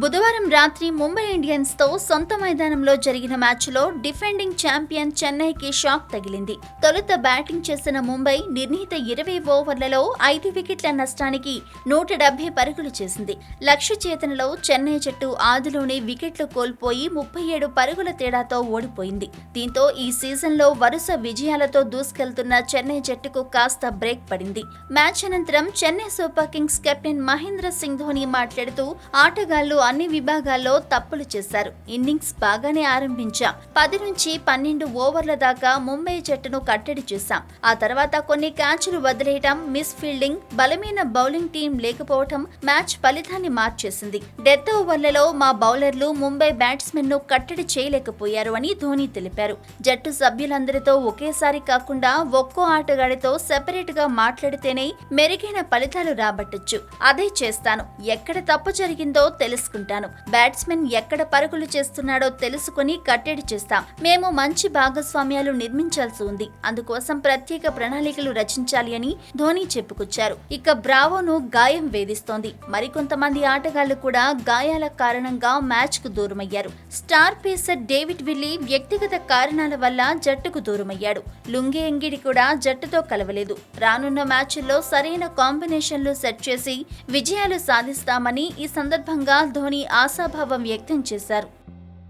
బుధవారం రాత్రి ముంబై ఇండియన్స్తో సొంత మైదానంలో జరిగిన మ్యాచ్లో డిఫెండింగ్ ఛాంపియన్ చెన్నైకి షాక్ తగిలింది. తొలుత బ్యాటింగ్ చేసిన ముంబై నిర్ణీత ఇరవై ఓవర్లలో ఐదు వికెట్ల నష్టానికి నూట డెబ్బై పరుగులు చేసింది. లక్ష్య చేతనలో చెన్నై జట్టు ఆదిలోనే వికెట్లు కోల్పోయి ముప్పై ఏడు పరుగుల తేడాతో ఓడిపోయింది. దీంతో ఈ సీజన్లో వరుస విజయాలతో దూసుకెళ్తున్న చెన్నై జట్టుకు కాస్త బ్రేక్ పడింది. మ్యాచ్ అనంతరం Chennai super kings captain Mahendra Singh Dhoni మాట్లాడుతూ ఆటగాళ్ళు అన్ని విభాగాల్లో తప్పులు చేశారు. ఇన్నింగ్స్ బాగానే ఆరంభించాం. పది నుంచి పన్నెండు ఓవర్ల దాకా ముంబై జట్టును కట్టడి చేశాం. ఆ తర్వాత కొన్ని క్యాచ్లు వదిలేయటం మిస్ ఫీల్డింగ్ బలమైన బౌలింగ్ టీం లేకపోవటం మ్యాచ్ ఫలితాన్ని మార్చేసింది. డెత్ ఓవర్లలో మా బౌలర్లు ముంబై బ్యాట్స్మెన్ను కట్టడి చేయలేకపోయారు అని ధోని తెలిపారు. జట్టు సభ్యులందరితో ఒకేసారి కాకుండా ఒక్కో ఆటగాడితో సెపరేట్గా మాట్లాడితేనే మెరుగైన ఫలితాలు రాబట్టొచ్చు. అదే చేస్తాను. ఎక్కడ తప్పు జరిగిందో తెలుసుకుంటాను బ్యాట్స్మెన్ ఎక్కడ పరుగులు చేస్తున్నాడో తెలుసుకుని కట్టడి చేస్తాం. మేము మంచి భాగస్వామ్యాలు నిర్మించాల్సి ఉంది. అందుకోసం ప్రత్యేక ప్రణాళికలు రచించాలి అని ధోని చెప్పుకొచ్చారు. ఇక బ్రావోను గాయం వేధిస్తోంది. మరికొంతమంది ఆటగాళ్ళు కూడా గాయాల కారణంగా మ్యాచ్కు దూరమయ్యారు. స్టార్ పేసర్ డేవిడ్ విల్లీ వ్యక్తిగత కారణాల వల్ల జట్టుకు దూరమయ్యాడు. లుంగి ఎంగిడి కూడా జట్టుతో కలవలేదు. రానున్న మ్యాచ్ల్లో సరైన కాంబినేషన్లు సెట్ చేసి విజయాలు సాధిస్తామని ఈ సందర్భంగా ధోని ఆశాభావం వ్యక్తం చేశారు.